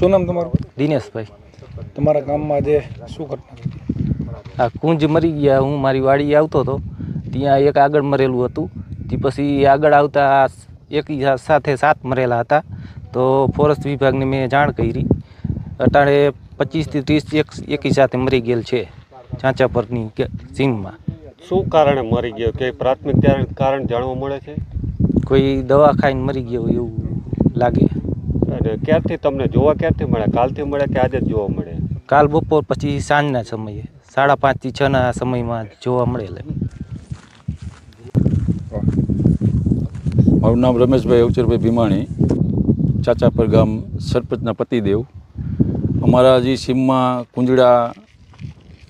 શું નામ તમારું? દિનેશભાઈ. તમારા ગામમાં જે શું ઘટના ઘટી? આ કુંજ મરી ગયા હું મારી વાડીએ આવતો હતો. ત્યાં એક આગળ મરેલું હતું. તે પછી આગળ આવતા એક સાથે સાત મરેલા હતા. તો ફોરેસ્ટ વિભાગને મેં જાણ કરી. અટાણે પચીસથી ત્રીસ એક એકી સાથે મરી ગયેલ છે ચાંચા પરની કે સીમમાં શું કારણે મરી ગયો? કે પ્રાથમિક કારણ જાણવા મળે છે? કોઈ દવા ખાઈને મરી ગયો હોય એવું લાગે. અને ક્યારથી તમને જોવા ક્યારથી મળે? કાલથી મળે કે આજે જ જોવા મળે? કાલ બપોર પછી સાંજના સમયે સાડા પાંચથી છના સમયમાં જોવા મળેલ. મારું નામ રમેશભાઈ અવચરભાઈ ભીમાણી ચાચાપર ગામ સરપંચના પતિદેવ. અમારા જે સીમમાં કુંજડા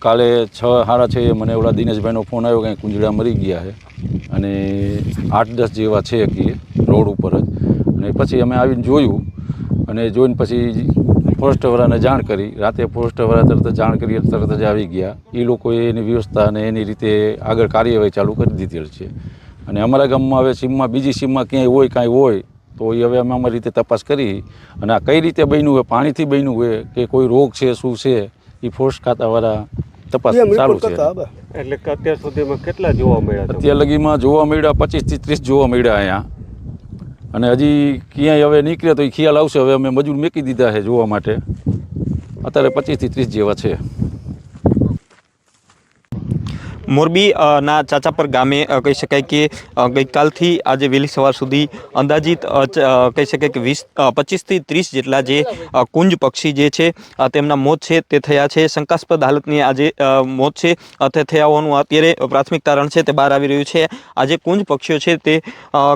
કાલે છ સાડા છે મને એવડા દિનેશભાઈનો ફોન આવ્યો કે કુંજડા મરી ગયા છે. અને આઠ દસ જેવા છે કે રોડ ઉપર જ. અને પછી અમે આવીને જોયું અને જોઈને પછી ફોરેસ્ટવાળાને જાણ કરી. રાતે ફોરેસ્ટવાળા તરત જાણ કરી તરત જ આવી ગયા. એ લોકોએ એની વ્યવસ્થા અને એની રીતે આગળ કાર્યવાહી ચાલુ કરી દીધેલ છે. અને અમારા ગામમાં હવે સીમમાં બીજી સીમમાં ક્યાંય હોય કાંઈ હોય તો એ હવે અમે અમારી રીતે તપાસ કરી. અને આ કઈ રીતે બન્યું હોય પાણીથી બન્યું હોય કે કોઈ રોગ છે શું છે એ ફોરેસ્ટ ખાતાવાળા તપાસ ચાલુ છે. એટલે અત્યાર સુધીમાં કેટલા જોવા મળ્યા? અત્યાર લગીમાં જોવા મળ્યા પચીસથી ત્રીસ જોવા મળ્યા અહીંયા. અને હજી ક્યાંય હવે નીકળે તો એ ખ્યાલ આવશે, હવે અમે મજૂર મૂકી દીધા છે જોવા માટે. અત્યારે પચીસથી ત્રીસ જેવા છે. મોરબી અ, ના ચાચાપર ગામે કહી શકાય કે ગઈકાલથી આજે વહેલી સવાર સુધી અંદાજિત કહી શકાય કે વીસ પચીસથી ત્રીસ જેટલા જે કુંજ પક્ષી જે છે તેમના મોત છે તે થયા છે. શંકાસ્પદ હાલતની આજે મોત છે તે થયા હોવાનું અત્યારે પ્રાથમિક તારણ છે તે બહાર આવી રહ્યું છે. આ જે કુંજ પક્ષીઓ છે તે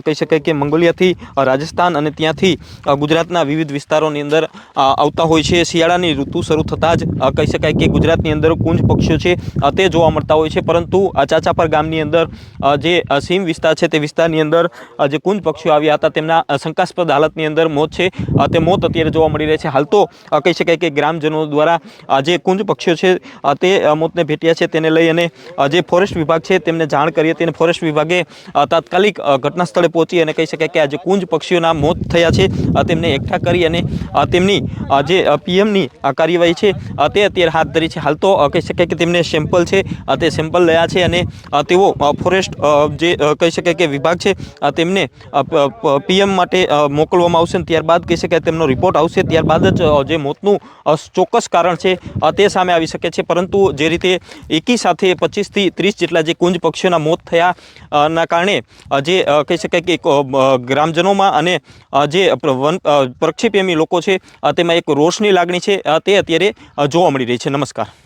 કહી શકાય કે મંગોલિયાથી રાજસ્થાન અને ત્યાંથી ગુજરાતના વિવિધ વિસ્તારોની અંદર આવતા હોય છે. શિયાળાની ઋતુ શરૂ થતાં જ કહી શકાય કે ગુજરાતની અંદર કુંજ પક્ષીઓ છે તે જોવા મળતા હોય છે પરંતુ આ ચાચાપર ગામની અંદર જે સીમ વિસ્તાર છે તે વિસ્તારની અંદર જે કુંજ પક્ષીઓ આવ્યા હતા તેમના શંકાસ્પદ હાલતની અંદર મોત છે. તે મોત અત્યારે જોવા મળી રહે છે. હાલ તો કહી શકાય કે ગ્રામજનો દ્વારા જે કુંજ પક્ષીઓ છે તે મોતને ભેટ્યા છે તેને લઈ અને જે ફોરેસ્ટ વિભાગ છે તેમને જાણ કરી હતી અને ફોરેસ્ટ વિભાગે તાત્કાલિક ઘટના સ્થળે પહોંચી અને કહી શકાય કે આ જે કુંજ પક્ષીઓના મોત થયા છે તેમને એકઠા કરી અને તેમની જે પીએમની કાર્યવાહી છે તે અત્યારે હાથ ધરી છે. હાલ તો કહી શકાય કે તેમને સેમ્પલ છે તે સેમ્પલ લયા છે અને તેઓ ફોરેસ્ટ જે કહી શકાય કે વિભાગ છે તેમને પીએમ માટે મોકલવામાં આવશે અને ત્યારબાદ કહી શકાય તેમનો રિપોર્ટ આવશે. ત્યારબાદ જ જે મોતનું ચોક્કસ કારણ છે તે સામે આવી શકે છે. પરંતુ જે રીતે એકી સાથે પચીસથી ત્રીસ જેટલા જે કુંજ પક્ષીઓના મોત થયા ના કારણે જે કહી શકાય કે ગ્રામજનોમાં અને જે વન પ્રક્ષેપ્રેમી લોકો છે તેમાં એક રોષની લાગણી છે તે અત્યારે જોવા મળી રહી છે. નમસ્કાર.